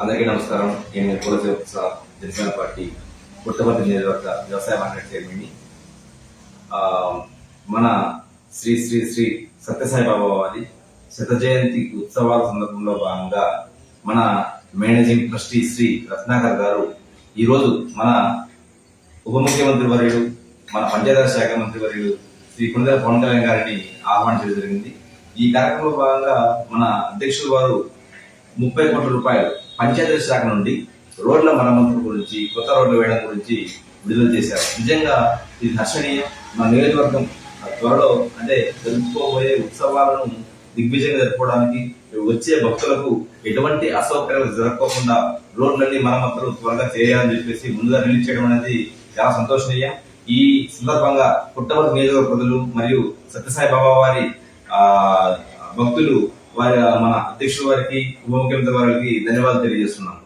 అందరికీ నమస్కారం. నేను కులదేవ జనసేన పార్టీ పుట్టపర్తి నియోజకవర్గ వ్యవసాయ మార్కెట్ చైర్మన్ మన శ్రీ శ్రీ శ్రీ సత్యసాయి బాబా వారి శత జయంతి ఉత్సవాల సందర్భంలో భాగంగా మన మేనేజింగ్ ట్రస్టీ శ్రీ రత్నాకర్ గారు ఈరోజు మన ఉప ముఖ్యమంత్రి వర్యుడు మన పంచాయతీరాజ్ శాఖ మంత్రి వర్యుడు శ్రీ కుందర పవన్ కళ్యాణ్ గారిని ఆహ్వానించడం జరిగింది. ఈ కార్యక్రమంలో భాగంగా మన అధ్యక్షులు వారు ముప్పై కోట్ల రూపాయలు పంచాయతీ శాఖ నుండి రోడ్ల మరమ్మతుల గురించి కొత్త రోడ్లు వేయడం గురించి విడుదల చేశారు. నిజంగా ఇది హర్షణీయం. మా నియోజకవర్గం త్వరలో అంటే జరుపుకోబోయే ఉత్సవాలను దిగ్విజయంగా జరుపుకోవడానికి వచ్చే భక్తులకు ఎటువంటి అసౌకర్యాలు జరగకోకుండా రోడ్లన్నీ మరమ్మతులు త్వరగా చేయాలని చెప్పేసి ముందుగా రిలీజ్ చేయడం అనేది చాలా సంతోషనీయం. ఈ సందర్భంగా పుట్టవర్తి నియోజకవర్గ ప్రజలు మరియు సత్యసాయి బాబా వారి భక్తులు వారి మన అధ్యక్షుల వారికి ఉప ముఖ్యమంత్రి వారికి ధన్యవాదాలు తెలియజేస్తున్నాను.